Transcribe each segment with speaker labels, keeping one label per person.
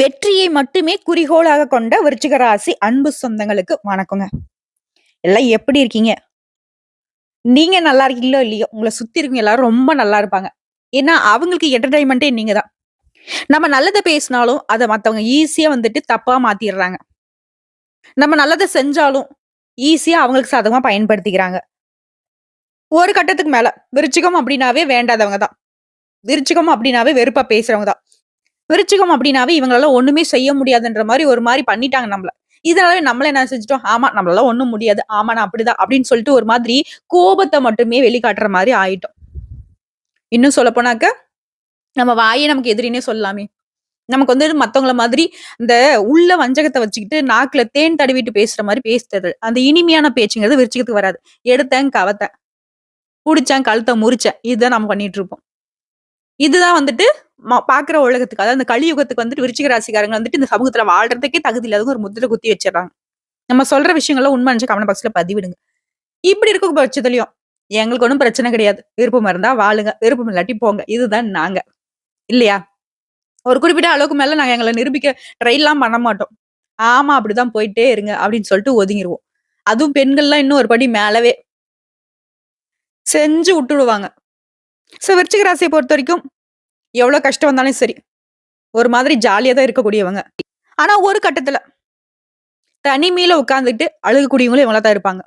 Speaker 1: வெற்றியை மட்டுமே குறிக்கோளாக கொண்ட விருச்சிக ராசி அன்பு சொந்தங்களுக்கு வணக்கங்க. எல்லாம் எப்படி இருக்கீங்க? நீங்க நல்லா இருக்கீங்களோ இல்லையோ உங்களை சுத்தி இருக்கீங்க எல்லாரும் ரொம்ப நல்லா இருப்பாங்க. ஏன்னா அவங்களுக்கு என்டர்டைன்மெண்ட்டே நீங்க தான் நம்ம நல்லதை பேசினாலும் அதை மற்றவங்க ஈஸியா வந்துட்டு தப்பா மாத்திடுறாங்க. நம்ம நல்லதை செஞ்சாலும் ஈஸியா அவங்களுக்கு சாதகமா பயன்படுத்திக்கிறாங்க. ஒரு கட்டத்துக்கு மேல விருச்சிகம் அப்படின்னாவே வேண்டாதவங்க தான் விருச்சிகம் அப்படின்னாவே வெறுப்பா பேசுறவங்க தான் விருச்சிகம் அப்படின்னாவே இவங்களால ஒண்ணுமே செய்ய முடியாதுன்ற மாதிரி ஒரு மாதிரி பண்ணிட்டாங்க நம்மள. இதனால நம்மள என்ன செஞ்சிட்டோம்? ஆமா நம்மளால ஒண்ணும் முடியாது. ஆமா நான் அப்படிதான் அப்படின்னு சொல்லிட்டு ஒரு மாதிரி கோபத்தை மட்டுமே வெளிக்காட்டுற மாதிரி ஆயிட்டோம். இன்னும் சொல்ல போனாக்க நம்ம வாயே நமக்கு எதிரினே சொல்லலாமே. நமக்கு வந்து மத்தவங்கள மாதிரி இந்த உள்ள வஞ்சகத்தை வச்சுக்கிட்டு நாக்குல தேன் தடவிட்டு பேசுற மாதிரி பேசுறது. அந்த இனிமையான பேச்சுங்கிறது விருச்சிகத்துக்கு வராது. எடுத்தேன் கவத்தேன். பிடிச்சேன் கழுத்தை முறிச்சேன். இதுதான் நம்ம பண்ணிட்டு இருப்போம். இதுதான் வந்துட்டு பாக்குற உலகத்துக்கு. அதாவது அந்த கலியுகத்துக்கு வந்துட்டு விருச்சிக ராசிக்காரங்க வந்துட்டு இந்த சமூகத்துல வாழ்றதுக்கே தகுதி இல்லாத ஒரு முத்திரை குத்தி வச்சிடறாங்க. நம்ம சொல்ற விஷயங்கள்லாம் உண்மை நினைச்சு கமெண்ட் பாக்ஸ்ல பதிவிடுங்க. இப்படி இருக்க பட்சத்துலயும் எங்களுக்கு ஒன்றும் பிரச்சனை கிடையாது. விருப்பம் இருந்தா வாழுங்க. விருப்பம் இல்லாட்டி போங்க. இதுதான் நாங்க. இல்லையா? ஒரு குறிப்பிட்ட அளவுக்கு மேல நாங்க எங்களை நிரூபிக்க ட்ரைலாம் பண்ண மாட்டோம். ஆமா அப்படிதான் போயிட்டே இருங்க அப்படின்னு சொல்லிட்டு ஒதுங்கிடுவோம் அதுவும் பெண்கள்லாம் இன்னும் ஒரு படி மேலவே செஞ்சு விட்டுடுவாங்க. ஸோ விருச்சிக ராசியை பொறுத்த வரைக்கும் எவ்வளோ கஷ்டம் வந்தாலும் சரி ஒரு மாதிரி ஜாலியாக தான் இருக்கக்கூடியவங்க. ஆனால் ஒரு கட்டத்தில் தனிமையில் உட்காந்துக்கிட்டு அழுகக்கூடியவங்களும் இவங்களா தான் இருப்பாங்க.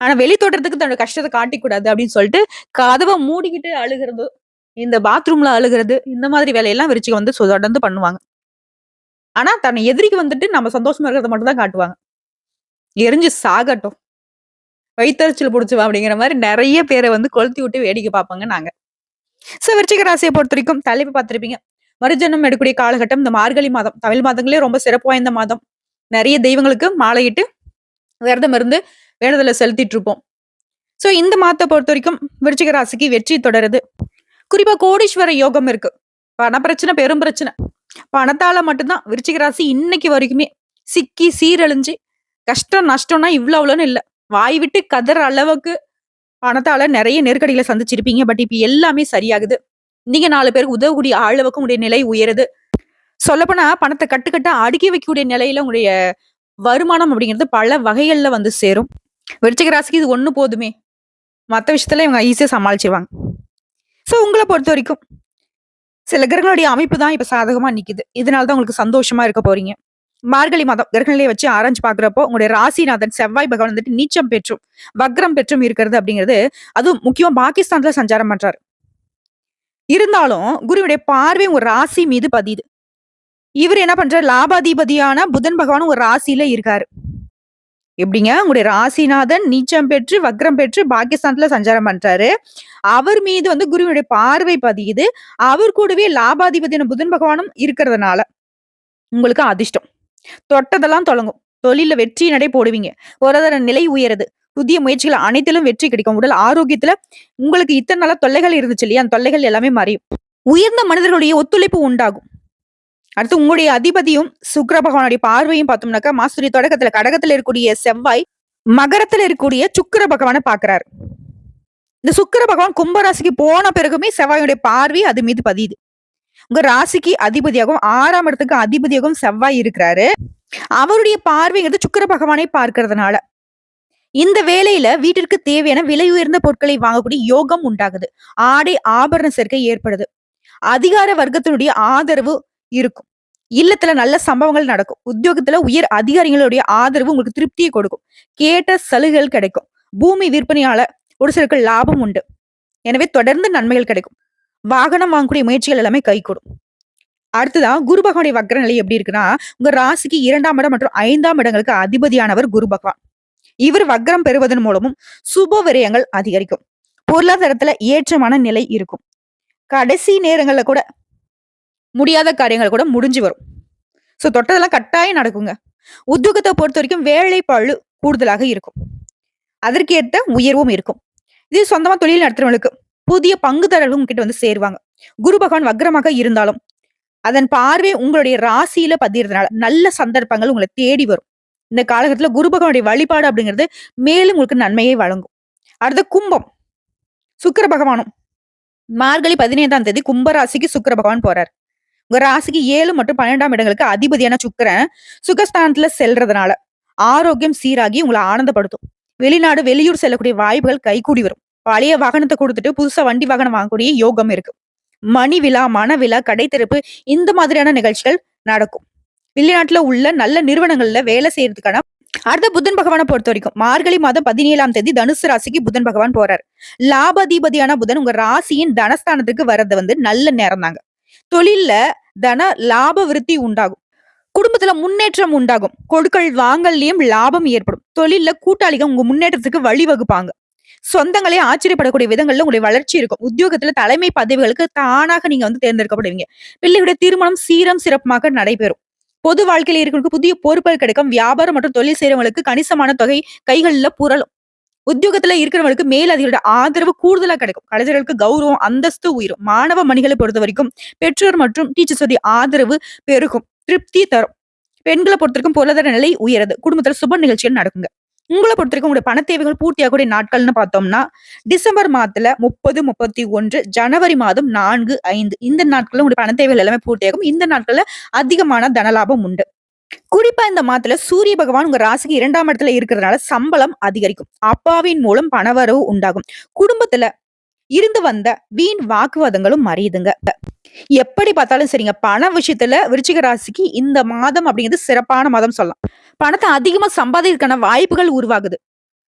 Speaker 1: ஆனால் வெளி தோட்டத்துக்கு தன்னோட கஷ்டத்தை காட்டிக்கூடாது அப்படின்னு சொல்லிட்டு கதவை மூடிக்கிட்டு அழுகிறது இந்த பாத்ரூம்ல அழுகிறது இந்த மாதிரி வேலையெல்லாம் விரிச்சுக்கு வந்து தொடர்ந்து பண்ணுவாங்க. ஆனா தன்னை எதிரிக்கு வந்துட்டு நம்ம சந்தோஷமா இருக்கிறத மட்டும் தான் காட்டுவாங்க. எரிஞ்சு சாகட்டும். வயிற்றுச்சல் பிடிச்சுவா அப்படிங்கிற மாதிரி நிறைய பேரை வந்து கொளுத்தி விட்டு வேடிக்கை பார்ப்பாங்க நாங்க. ஸோ விருச்சிக ராசியை பொறுத்த வரைக்கும் தலைப்பு பார்த்துருப்பீங்க. மறுஜன்மம் எடுக்கக்கூடிய காலகட்டம் இந்த மார்கழி மாதம். தமிழ் மாதங்களே ரொம்ப சிறப்பு வாய்ந்த மாதம். நிறைய தெய்வங்களுக்கு மாலையிட்டு விரதம் இருந்து வேண்டுதலை செலுத்திட்டு இருப்போம். ஸோ இந்த மாதத்தை பொறுத்த வரைக்கும் விருச்சிக ராசிக்கு வெற்றி தொடருது. குறிப்பா கோடீஸ்வர யோகம் இருக்கு. பண பிரச்சனை பெரும் பிரச்சனை. பணத்தால மட்டும்தான் விருச்சிக ராசி இன்னைக்கு வரைக்குமே சிக்கி சீரழிஞ்சு கஷ்டம் நஷ்டம்னா இவ்வளோ அவ்வளோன்னு இல்லை. வாய் விட்டு கதற அளவுக்கு பணத்தால நிறைய நெருக்கடிகளை சந்திச்சிருப்பீங்க. பட் இப்ப எல்லாமே சரியாகுது. நீங்க நாலு பேருக்கு உதவக்கூடிய அளவுக்கு உங்களுடைய நிலை உயருது. சொல்லப்போனா பணத்தை கட்டுக்கட்ட அடுக்கி வைக்கக்கூடிய நிலையில உங்களுடைய வருமானம் அப்படிங்கிறது பல வகைகள்ல வந்து சேரும். விருச்சிக ராசிக்கு இது ஒண்ணு போதுமே. மற்ற விஷயத்துல இவங்க ஈஸியா சமாளிச்சிருவாங்க. ஸோ உங்களை பொறுத்த வரைக்கும் சில கிரகங்களுடைய அமைப்பு தான் இப்ப சாதகமா நிக்குது. இதனால தான் உங்களுக்கு சந்தோஷமா இருக்க போறீங்க. மார்கழி மாதம் கிரகங்களே வச்சு ஆராய்ச்சி பாக்குறப்போ உங்களுடைய ராசிநாதன் செவ்வாய் பகவான் வந்துட்டு நீச்சம் பெற்றும் வக்ரம் பெற்றும் இருக்கிறது அப்படிங்கிறது அதுவும் முக்கியமா பாகிஸ்தான்ல சஞ்சாரம் பண்றாரு. இருந்தாலும் குருவுடைய பார்வை உங்க ராசி மீது பதியுது. இவர் என்ன பண்றாரு? லாபாதிபதியான புதன் பகவான் ஒரு ராசியில இருக்காரு. எப்படிங்க? உங்களுடைய ராசிநாதன் நீச்சம் பெற்று வக்ரம் பெற்று பாகிஸ்தான்ல சஞ்சாரம் பண்றாரு. அவர் மீது வந்து குருவினுடைய பார்வை பதியுது. அவர் கூடவே லாபாதிபதியான புதன் பகவானும் இருக்கிறதுனால உங்களுக்கு அதிர்ஷ்டம். தொட்டதெல்லாம் தொடங்கும் தொழில வெற்றி நடை போடுவீங்க. பொருளாதார நிலை உயருது. புதிய முயற்சிகள் அனைத்திலும் வெற்றி கிடைக்கும். உடல் ஆரோக்கியத்துல உங்களுக்கு இத்தனை நாளா தொல்லைகள் இருந்துச்சு இல்லையா? அந்த தொல்லைகள் எல்லாமே மறையும் உயர்ந்த மனிதர்களுடைய ஒத்துழைப்பு உண்டாகும். அடுத்து உங்களுடைய அதிபதியும் சுக்கிர பகவானுடைய பார்வையும் பார்த்தோம்னாக்கா மாசுரி தொடக்கத்துல கடகத்துல இருக்கக்கூடிய செவ்வாய் மகரத்துல இருக்கக்கூடிய சுக்கிர பகவானை பாக்குறாரு இந்த சுக்கிர பகவான் கும்பராசிக்கு போன பிறகுமே செவ்வாயுடைய பார்வை அது மீது பதியுது. உங்க ராசிக்கு அதிபதியாகவும் ஆறாம் இடத்துக்கு அதிபதியாகவும் செவ்வாய் இருக்கிறாரு. அவருடைய பார்வைங்கிறது சுக்கிர பகவானை பார்க்கறதுனால. இந்த வேலையில வீட்டிற்கு தேவையான விலை உயர்ந்த பொருட்களை வாங்கக்கூடிய யோகம் உண்டாகுது. ஆடை ஆபரண சேர்க்கை ஏற்படுது. அதிகார வர்க்கத்தினுடைய ஆதரவு இருக்கும். இல்லத்துல நல்ல சம்பவங்கள் நடக்கும். உத்தியோகத்துல உயர் அதிகாரிகளுடைய ஆதரவு உங்களுக்கு திருப்தியை கொடுக்கும். கேட்ட சலுகைகள் கிடைக்கும். பூமி விற்பனையால ஒரு சிலருக்கு லாபம் உண்டு. எனவே தொடர்ந்து நன்மைகள் கிடைக்கும். வாகனம் வாங்கக்கூடிய முயற்சிகள் எல்லாமே கைகூடும் அடுத்ததான் குரு பகவானுடைய வக்ர நிலை எப்படி இருக்குன்னா உங்க ராசிக்கு இரண்டாம் இடம் மற்றும் ஐந்தாம் இடங்களுக்கு அதிபதியானவர் குரு பகவான். இவர் வக்ரம் பெறுவதன் மூலமும் சுப விரயங்கள் அதிகரிக்கும். பொருளாதாரத்துல ஏற்றமான நிலை இருக்கும். கடைசி நேரங்கள்ல கூட முடியாத காரியங்கள் கூட முடிஞ்சு வரும். சோ தொட்டதெல்லாம் கட்டாயம் நடக்குங்க. உத்தியோகத்தை பொறுத்த வரைக்கும் வேலை பழு கூடுதலாக இருக்கும். அதற்கேற்ற உயர்வும் இருக்கும். இது சொந்தமா தொழில் நடத்துறவங்களுக்கு புதிய பங்குதாரர்கள் உங்ககிட்ட வந்து சேருவாங்க. குரு பகவான் வக்ரமாக இருந்தாலும் அதன் பார்வை உங்களுடைய ராசியில பதியறதுனால நல்ல சந்தர்ப்பங்கள் உங்களை தேடி வரும். இந்த காலகட்டத்துல குரு பகவானுடைய வழிபாடு அப்படிங்கிறது மேலும் உங்களுக்கு நன்மையை வழங்கும். அடுத்த கும்பம். சுக்கிர பகவானும் மார்கழி பதினைந்தாம் தேதி கும்பராசிக்கு சுக்கர பகவான் போறார். உங்க ராசிக்கு ஏழு மற்றும் பன்னெண்டாம் இடங்களுக்கு அதிபதியான சுக்கிரன் சுகஸ்தானத்துல செல்றதுனால ஆரோக்கியம் சீராகி உங்களை ஆனந்தப்படுத்தும். வெளிநாடு வெளியூர் செல்லக்கூடிய வாய்ப்புகள் கைகூடி வரும். பழைய வாகனத்தை கொடுத்துட்டு புதுசா வண்டி வாகனம் வாங்கக்கூடிய யோகம் இருக்கு. மணி விழா மன விழா கடை திறப்பு இந்த மாதிரியான நிகழ்ச்சிகள் நடக்கும். வெளிநாட்டுல உள்ள நல்ல நிறுவனங்கள்ல வேலை செய்யறதுக்கான அடுத்த புதன் பகவானை பொறுத்த வரைக்கும் மார்கழி மாதம் பதினேழாம் தேதி தனுசு ராசிக்கு புதன் பகவான் போறாரு. லாபாதிபதியான புதன் உங்க ராசியின் தனஸ்தானத்துக்கு வர்றது வந்து நல்ல நேரம் தாங்க தொழில்ல தன லாப விருத்தி உண்டாகும். குடும்பத்துல முன்னேற்றம் உண்டாகும். கொடுக்கல் வாங்கல்லையும் லாபம் ஏற்படும். தொழில்ல கூட்டாளிகள் உங்க முன்னேற்றத்துக்கு வழிவகுப்பாங்க. சொந்தங்களே ஆச்சரியப்படக்கூடிய விதங்கள்ல உங்களுடைய வளர்ச்சி இருக்கும். உத்தியோகத்துல தலைமை பதவிகளுக்கு தானாக நீங்க வந்து தேர்ந்தெடுக்கப்படுவீங்க. பிள்ளைகளுடைய திருமணம் சீரம் சிறப்புமாக நடைபெறும். பொது வாழ்க்கையில இருக்கிறவங்களுக்கு புதிய பொறுப்புகள் கிடைக்கும். வியாபாரம் மற்றும் தொழில் செய்யறவங்களுக்கு கணிசமான தொகை கைகளில் புரளும். உத்தியோகத்துல இருக்கிறவங்களுக்கு மேலதிகளோட ஆதரவு கூடுதலா கிடைக்கும். கலைஞர்களுக்கு கௌரவம் அந்தஸ்து உயிரும். மாணவ மணிகளை பொறுத்த வரைக்கும் பெற்றோர் மற்றும் டீச்சர்ஸோடைய ஆதரவு பெருகும். திருப்தி தரும். பெண்களை பொறுத்த வரைக்கும் பொருளாதார நிலை உயருது. குடும்பத்துல சுப நிகழ்ச்சிகள் நடக்குங்க. உங்களை பொறுத்த வரைக்கும் உங்களுடைய பண தேவைகள் பூர்த்தியாகக்கூடிய நாட்கள்னு பார்த்தோம்னா டிசம்பர் மாதத்துல முப்பது முப்பத்தி ஒன்று ஜனவரி மாதம் நான்கு ஐந்து இந்த நாட்கள்ல உங்களுடைய பண தேவைகள் எல்லாமே பூர்த்தியாகும். இந்த நாட்கள்ல அதிகமான தனலாபம் உண்டு. குறிப்பா இந்த மாதத்துல சூரிய பகவான் உங்க ராசிக்கு இரண்டாம் இடத்துல இருக்கிறதுனால சம்பளம் அதிகரிக்கும். அப்பாவின் மூலம் பணவரவு உண்டாகும். குடும்பத்துல இருந்து வந்த வீண் வாக்குவாதங்களும் மறையுதுங்க. எப்படி பார்த்தாலும் சரிங்க பண விஷயத்துல விருச்சிக ராசிக்கு இந்த மாதம் அப்படிங்கிறது சிறப்பான மாதம் சொல்லலாம். பணத்தை அதிகமா சம்பாதிக்கிறதுக்கான வாய்ப்புகள் உருவாகுது.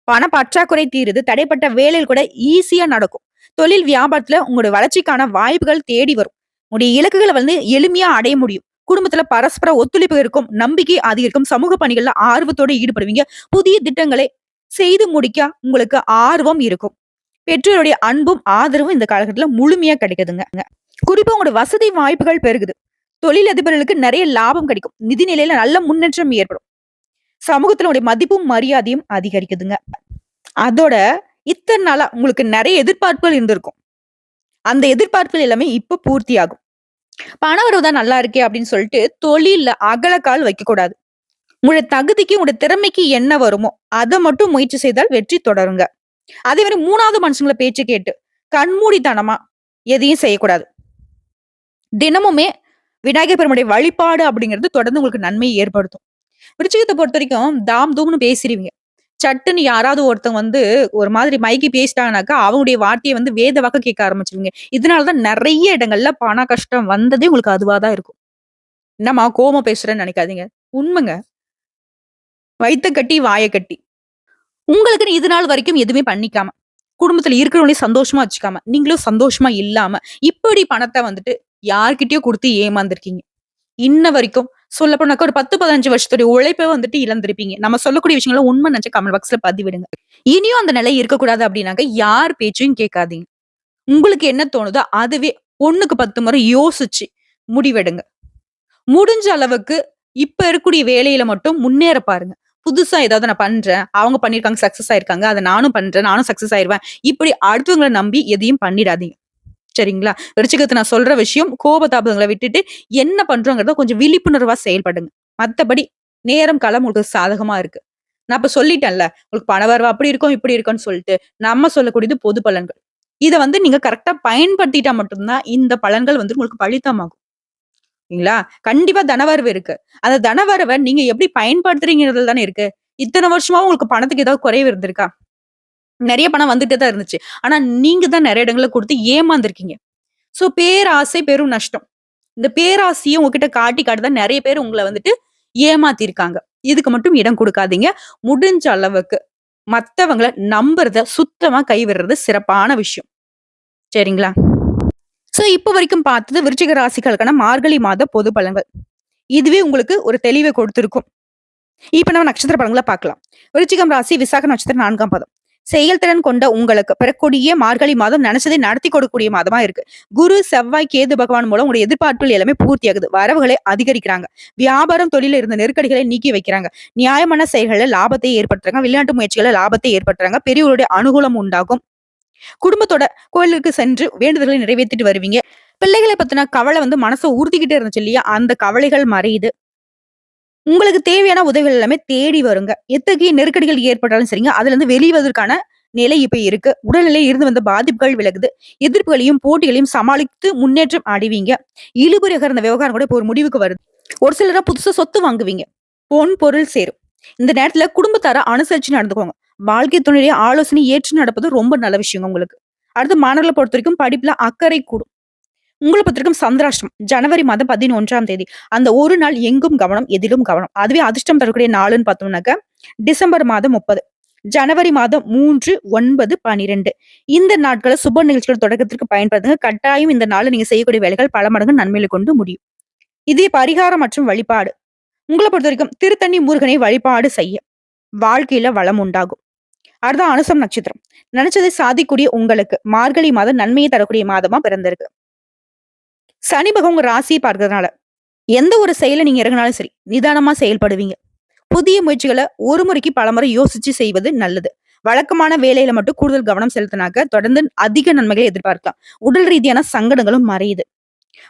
Speaker 1: பண பற்றாக்குறை தீருது. தடைப்பட்ட வேலையில் கூட ஈஸியா நடக்கும். தொழில் வியாபாரத்துல உங்களோட வளர்ச்சிக்கான வாய்ப்புகள் தேடி வரும். உங்களுடைய இலக்குகளை வந்து எளிமையா அடைய முடியும். குடும்பத்துல பரஸ்பர ஒத்துழைப்பு இருக்கும். நம்பிக்கை அதிகரிக்கும். சமூக பணிகள்ல ஆர்வத்தோட ஈடுபடுவீங்க. புதிய திட்டங்களை செய்து முடிக்க உங்களுக்கு ஆர்வம் இருக்கும். பெற்றோருடைய அன்பும் ஆதரவும் இந்த காலகட்டத்துல முழுமையா கிடைக்குதுங்க. குறிப்பா உங்களோட வசதி வாய்ப்புகள் பெருகுது. தொழில் அதிபர்களுக்கு நிறைய லாபம் கிடைக்கும். நிதி நிலையில நல்ல முன்னேற்றம் ஏற்படும். சமூகத்தினுடைய மதிப்பும் மரியாதையும் அதிகரிக்குதுங்க. அதோட இத்தனை நாளா உங்களுக்கு நிறைய எதிர்பார்ப்புகள் இருந்திருக்கும். அந்த எதிர்பார்ப்புகள் எல்லாமே இப்ப பூர்த்தி ஆகும். பணவரவு தான் நல்லா இருக்கே அப்படின்னு சொல்லிட்டு தொழில அகலக்கால் வைக்க கூடாது. உங்களுடைய தகுதிக்கு உங்களுடைய திறமைக்கு என்ன வருமோ அதை மட்டும் முயற்சி செய்தால் வெற்றி தொடருங்க. அதே மாதிரி மூணாவது மனுஷங்கள பேச்சு கேட்டு கண்மூடித்தனமா எதையும் செய்யக்கூடாது. தினமுமே விநாயகர் பெருமுடைய வழிபாடு அப்படிங்கிறது தொடர்ந்து உங்களுக்கு நன்மையை ஏற்படுத்தும். விருச்சிகத்தை பொறுத்த வரைக்கும் தாம் தூம்னு பேசிடுவீங்க. சட்டுன்னு யாராவது ஒருத்தவங்க வந்து ஒரு மாதிரி மைக்கி பேசிட்டாங்கனாக்கா அவங்களுடைய வார்த்தையை வந்து வேத வாக்க கேட்க ஆரம்பிச்சிருவீங்க. இதனாலதான் நிறைய இடங்கள்ல பண கஷ்டம் வந்ததே உங்களுக்கு அதுவாதான் இருக்கும். என்னம்மா கோமம் பேசுறேன்னு நினைக்காதீங்க. உண்மைங்க. வைத்த கட்டி வாயை கட்டி. உங்களுக்கு இது நாள் வரைக்கும் எதுவுமே பண்ணிக்காம குடும்பத்துல இருக்கிறவங்களையும் சந்தோஷமா வச்சுக்காம நீங்களும் சந்தோஷமா இல்லாம இப்படி பணத்தை வந்துட்டு யார்கிட்டயோ கொடுத்து ஏமாந்துருக்கீங்க. இன்ன வரைக்கும் சொல்ல ஒரு பத்து பதினஞ்சு வருஷத்துடைய உழைப்பை வந்துட்டு இழந்திருப்பீங்க. நம்ம சொல்லக்கூடிய விஷயங்கள உண்மை நினைச்ச கமெண்ட் பாக்ஸ்ல பதிவிடுங்க. இனியும் அந்த நிலை இருக்கக்கூடாது அப்படின்னாக்க யார் பேச்சையும் கேட்காதீங்க. உங்களுக்கு என்ன தோணுதோ அதுவே ஒண்ணுக்கு பத்து முறை யோசிச்சு முடிவெடுங்க. முடிஞ்ச அளவுக்கு இப்ப இருக்கக்கூடிய வேலையில மட்டும் முன்னேற பாருங்க. புதுசா ஏதாவது நான் பண்றேன் அவங்க பண்ணிருக்காங்க சக்சஸ் ஆயிருக்காங்க அதை நானும் பண்றேன் நானும் சக்சஸ் ஆயிருவேன். இப்படி அடுத்தவங்களை நம்பி எதையும் பண்ணிடாதீங்க. சரிங்களா? விருச்சிகத்தை நான் சொல்ற விஷயம் கோபதாபங்களை விட்டுட்டு என்ன பண்றோங்கிறத கொஞ்சம் விழிப்புணர்வா செயல்படுங்க. மத்தபடி நேரம் காலம் உங்களுக்கு சாதகமா இருக்கு. நான் இப்ப சொல்லிட்டேன்ல உங்களுக்கு பணவரவு அப்படி இருக்கும் இப்படி இருக்கும்னு சொல்லிட்டு நம்ம சொல்லக்கூடியது பொது பலன்கள். இதை வந்து நீங்க கரெக்டா பயன்படுத்திட்டா மட்டும்தான் இந்த பலன்கள் வந்து உங்களுக்கு பழித்தமாகும் சரிங்களா கண்டிப்பா தனவரவு இருக்கு. அந்த தனவரவை நீங்க எப்படி பயன்படுத்துறீங்கிறது தானே இருக்கு. இத்தனை வருஷமா உங்களுக்கு பணத்துக்கு ஏதாவது குறைவு இருந்திருக்கா? நிறைய பணம் வந்துட்டே தான் இருந்துச்சு. ஆனா நீங்க தான் நிறைய இடங்களை கொடுத்து ஏமாந்துருக்கீங்க. ஸோ பேராசை பெரும் நஷ்டம். இந்த பேராசையை உங்ககிட்ட காட்டி காட்டி தான் நிறைய பேர் உங்களை வந்துட்டு ஏமாத்திருக்காங்க. இதுக்கு மட்டும் இடம் கொடுக்காதீங்க. முடிஞ்ச அளவுக்கு மற்றவங்களை நம்புறத சுத்தமா கைவிடுறது சிறப்பான விஷயம். சரிங்களா? ஸோ இப்போ வரைக்கும் பார்த்தது விருச்சிக ராசிகளுக்கான மார்கழி மாத பொது பலன்கள். இதுவே உங்களுக்கு ஒரு தெளிவை கொடுத்திருக்கும். இப்போ நம்ம நட்சத்திர பலன்களை பார்க்கலாம். விருச்சிகம் ராசி விசாக நட்சத்திரம் நான்காம் பதம். செயல்திறன் கொண்ட உங்களுக்கு பெறக்கூடிய மார்கழி மாதம் நினைச்சதை நடத்தி கொடுக்கக்கூடிய மாதமா இருக்கு. குரு செவ்வாய் கேது பகவான் மூலம் உங்களுடைய எதிர்பார்ப்புகள் எல்லாமே பூர்த்தியாகுது. வரவுகளை அதிகரிக்கிறாங்க. வியாபாரம் தொழில இருந்த நெருக்கடிகளை நீக்கி வைக்கிறாங்க. நியாயமான செயல்களில் லாபத்தை ஏற்படுத்துறாங்க. வெளிநாட்டு முயற்சிகளை லாபத்தை ஏற்படுத்துறாங்க. பெரியவருடைய அனுகூலம் உண்டாகும். குடும்பத்தோட கோயிலுக்கு சென்று வேண்டுதல்களை நிறைவேற்றிட்டு வருவீங்க. பிள்ளைகளை பத்தின கவலை வந்து மனசை ஊர்த்திக்கிட்டே இருந்துச்சு இல்லையா? அந்த கவலைகள் மறையுது. உங்களுக்கு தேவையான உதவிகள் எல்லாமே தேடி வருங்க. எத்தகைய நெருக்கடிகள் ஏற்பட்டாலும் சரிங்க அதுல இருந்து வெளிவதற்கான நிலை இப்ப இருக்கு. உடல்நிலையில் இருந்து வந்த பாதிப்புகள் விலகுது. எதிர்ப்புகளையும் போட்டிகளையும் சமாளித்து முன்னேற்றம் அடைவீங்க. இழுபறியாக இருந்த விவகாரம் கூட இப்போ ஒரு முடிவுக்கு வருது. ஒரு சிலரா புதுசா சொத்து வாங்குவீங்க. பொன் பொருள் சேரும். இந்த நேரத்துல குடும்பத்தார அனுசரிச்சு நடந்துக்கோங்க. வாழ்க்கை துணையுடைய ஆலோசனை ஏற்று நடப்பது ரொம்ப நல்ல விஷயம் உங்களுக்கு. அடுத்து மாணவர்களை பொறுத்த வரைக்கும் படிப்புல அக்கறை கூடும். உங்களை பொறுத்த சந்திராஷ்டம் ஜனவரி மாதம் பதினொன்றாம் தேதி. அந்த ஒரு நாள் எங்கும் கவனம் எதிலும் கவனம். அதுவே அதிர்ஷ்டம் தரக்கூடிய நாளுன்னு பார்த்தோம்னாக்க டிசம்பர் மாதம் முப்பது ஜனவரி மாதம் மூன்று ஒன்பது பனிரெண்டு. இந்த நாட்களை சுப நிகழ்ச்சிகள் தொடக்கத்திற்கு பயன்படுத்துங்க. கட்டாயம் இந்த நாள் நீங்க செய்யக்கூடிய வேலைகள் பல மடங்கு நன்மையில கொண்டு முடியும். இதே பரிகாரம் மற்றும் வழிபாடு. உங்களை பொறுத்த வரைக்கும் திருத்தண்ணி முருகனை வழிபாடு செய்ய வாழ்க்கையில வளம் உண்டாகும். அடுத்த அனுசம் நட்சத்திரம். நினைச்சதை சாதிக்கூடிய உங்களுக்கு மார்கழி மாதம் நன்மையை தரக்கூடிய மாதமா பிறந்திருக்கு. சனி பகவான் உங்க ராசியை பார்க்கறதுனால எந்த ஒரு செயலை நீங்க இறங்கினாலும் சரி நிதானமா செயல்படுவீங்க. புதிய முயற்சிகளை ஒரு முறைக்கு பலமுறை யோசிச்சு செய்வது நல்லது. வழக்கமான வேலையில மட்டும் கூடுதல் கவனம் செலுத்தினாக்க தொடர்ந்து அதிக நன்மைகளை எதிர்பார்க்கலாம். உடல் ரீதியான சங்கடங்களும் மறையுது.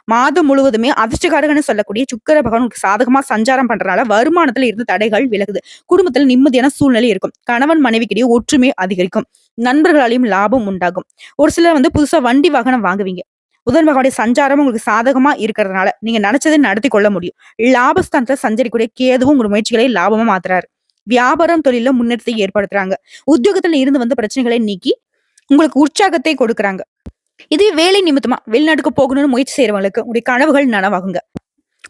Speaker 1: மாதம் முழுவதுமே அதிர்ஷ்டகாரகன்னு சொல்லக்கூடிய சுக்கர பகவான் உங்களுக்கு சாதகமா சஞ்சாரம் பண்றதுனால வருமானத்துல இருந்து தடைகள் விலகுது. குடும்பத்துல நிம்மதியான சூழ்நிலை இருக்கும். கணவன் மனைவிக்கிடையே ஒற்றுமை அதிகரிக்கும். நண்பர்களாலையும் லாபம் உண்டாகும். ஒரு சிலர் வந்து புதுசா வண்டி வாகனம் வாங்குவீங்க. புதன் பகவானுடைய சஞ்சாரம் உங்களுக்கு சாதகமா இருக்கிறதுனால நீங்க நினைச்சதை நடத்தி கொள்ள முடியும். லாபஸ்தானத்துல சஞ்சரிக்கூடிய கேதுவும் உங்க முயற்சிகளை லாபமா மாத்துறாரு. வியாபாரம் தொழில முன்னேற்றத்தை ஏற்படுத்துறாங்க. உத்தியோகத்துல இருந்து வந்த பிரச்சனைகளை நீக்கி உங்களுக்கு உற்சாகத்தை கொடுக்கறாங்க. இதே வேலை நிமித்தமா வெளிநாட்டுக்கு போகணும்னு முயற்சி செய்யறவங்களுக்கு உங்களுடைய கனவுகள் நனவாகுங்க.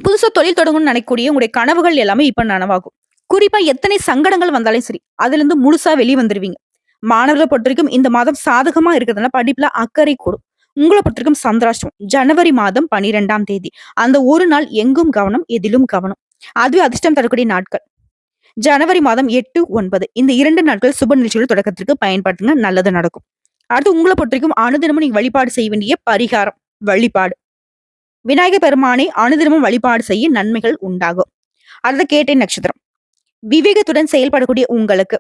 Speaker 1: புதுசா தொழில் தொடங்கணும்னு நினைக்கக்கூடிய உங்களுடைய கனவுகள் எல்லாமே இப்ப நனவாகும். குறிப்பா எத்தனை சங்கடங்கள் வந்தாலும் சரி அதுல இருந்து முழுசா வெளியே வந்துருவீங்க. மாணவர்களை பொறுத்த வரைக்கும் இந்த மாதம் சாதகமா இருக்கிறதுனால படிப்புல அக்கறை கூடும். உங்களை பொறுத்திருக்கும் சந்திராஷ்டம் ஜனவரி மாதம் பனிரெண்டாம் தேதி. அந்த ஒரு நாள் எங்கும் கவனம் எதிலும் கவனம். அதுவே அதிர்ஷ்டம் தரக்கூடிய நாட்கள். ஜனவரி மாதம் எட்டு ஒன்பது. இந்த இரண்டு நாட்கள் சுப நிகழ்ச்சிகள் தொடக்கத்திற்கு பயன்படுத்துங்க நல்லது நடக்கும். அடுத்து உங்களை பொறுத்திருக்கும் அனுதினமும் நீங்க வழிபாடு செய்ய வேண்டிய பரிகாரம் வழிபாடு. விநாயகர் பெருமானை அனுதினமும் வழிபாடு செய்ய நன்மைகள் உண்டாகும். அடுத்த கேட்டை நட்சத்திரம். விவேகத்துடன் செயல்படக்கூடிய உங்களுக்கு.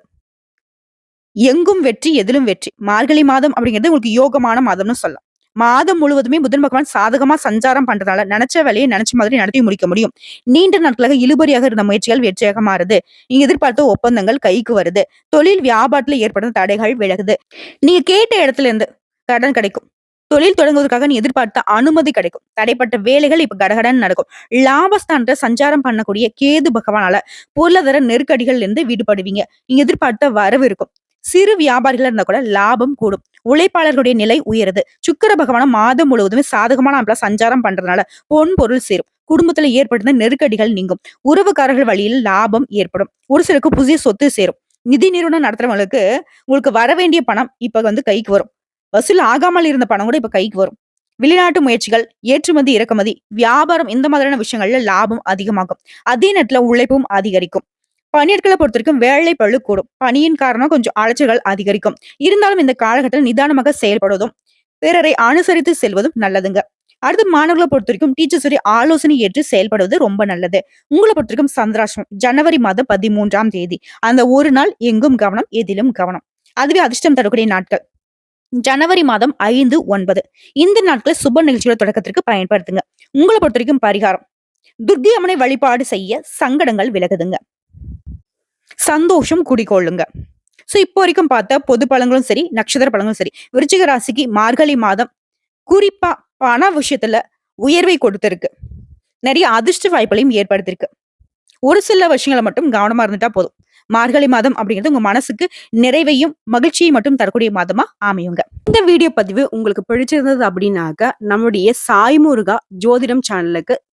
Speaker 1: எங்கும் வெற்றி எதிலும் வெற்றி. மார்கழி மாதம் அப்படிங்கிறது உங்களுக்கு யோகமான மாதம்னு சொல்லலாம். மாதம் முழுவதுமே புதன் பகவான் சாதகமா சஞ்சாரம் பண்றதால நினைச்ச வேலையை நினைச்ச மாதிரி நடத்தி முடிக்க முடியும். நீண்ட நாட்களாக இழுபறியாக இருந்த முயற்சிகள் வெற்றியாக மாறுது. நீங்க எதிர்பார்த்த ஒப்பந்தங்கள் கைக்கு வருது. தொழில் வியாபாரத்துல ஏற்படும் தடைகள் விலகுது. நீங்க கேட்ட இடத்துல இருந்து கடன் கிடைக்கும். தொழில் தொடங்குவதற்காக நீ எதிர்பார்த்த அனுமதி கிடைக்கும். தடைப்பட்ட வேலைகள் இப்ப கடகடன் நடக்கும். லாபஸ்தானத்தை சஞ்சாரம் பண்ணக்கூடிய கேது பகவானால பொருளாதார நெருக்கடிகள்ல இருந்து விடுபடுவீங்க. நீங்க எதிர்பார்த்த வரவு இருக்கும். சிறு வியாபாரிகள் இருந்தா கூட லாபம் கூடும். உழைப்பாளர்களுடைய நிலை உயருது. சுக்கர பகவானம் மாதம் முழுவதுமே சாதகமான அமைப்புல சஞ்சாரம் பண்றதுனால பொன் பொருள் சேரும். குடும்பத்துல ஏற்படுத்த நெருக்கடிகள் நீங்கும். உறவுக்காரர்கள் வழியில் லாபம் ஏற்படும். ஒரு சிலருக்கு புதிய சொத்து சேரும். நிதி நிறுவனம் நடத்துறவங்களுக்கு உங்களுக்கு வர வேண்டிய பணம் இப்ப வந்து கைக்கு வரும். வசூல் ஆகாமல் இருந்த பணம் கூட இப்ப கைக்கு வரும். வெளிநாட்டு முயற்சிகள் ஏற்றுமதி இறக்குமதி வியாபாரம் இந்த மாதிரியான விஷயங்கள்ல லாபம் அதிகமாகும். அதே நேரத்துல உழைப்பும் அதிகரிக்கும். பணியாட்களை பொறுத்த வரைக்கும் வேலை பழு கூடும். பணியின் காரணம் கொஞ்சம் அலைச்சல்கள் அதிகரிக்கும். இருந்தாலும் இந்த காலகட்டத்தில் நிதானமாக செயல்படுவதும் பிறரை அனுசரித்து செல்வதும் நல்லதுங்க. அடுத்து மாணவர்களை பொறுத்த வரைக்கும் டீச்சர்ஸுடைய ஆலோசனை ஏற்று செயல்படுவது ரொம்ப நல்லது. உங்களை பொறுத்த வரைக்கும் சந்திராஷ்டம் ஜனவரி மாதம் பதிமூன்றாம் தேதி. அந்த ஒரு நாள் எங்கும் கவனம் எதிலும் கவனம். அதுவே அதிர்ஷ்டம் தரக்கூடிய நாட்கள். ஜனவரி மாதம் ஐந்து ஒன்பது. இந்த நாட்களை சுப நிகழ்ச்சியோட தொடக்கத்திற்கு பயன்படுத்துங்க. உங்களை பொறுத்த வரைக்கும் பரிகாரம். துர்கி அம்மனை வழிபாடு செய்ய சங்கடங்கள் விலகுதுங்க. சந்தோஷம் குடிக்கொள்ளுங்க ஸோ இப்போ வரைக்கும் பார்த்த பொது பழங்களும் சரி நட்சத்திர பழங்களும் சரி விருச்சிக ராசிக்கு மார்கழி மாதம் குறிப்பா பண விஷயத்துல உயர்வை கொடுத்திருக்கு. நிறைய அதிர்ஷ்ட வாய்ப்புகளையும் ஏற்படுத்திருக்கு ஒரு சில விஷயங்களை மட்டும் கவனமா இருந்துட்டா போதும். மார்கழி மாதம் அப்படிங்கிறது உங்க மனசுக்கு நிறைவையும் மகிழ்ச்சியை மட்டும் தரக்கூடிய மாதமா அமையுங்க.
Speaker 2: இந்த வீடியோ பதிவு உங்களுக்கு பிடிச்சிருந்தது அப்படின்னாக்க நம்முடைய சாய்முருகா ஜோதிடம் சேனலுக்கு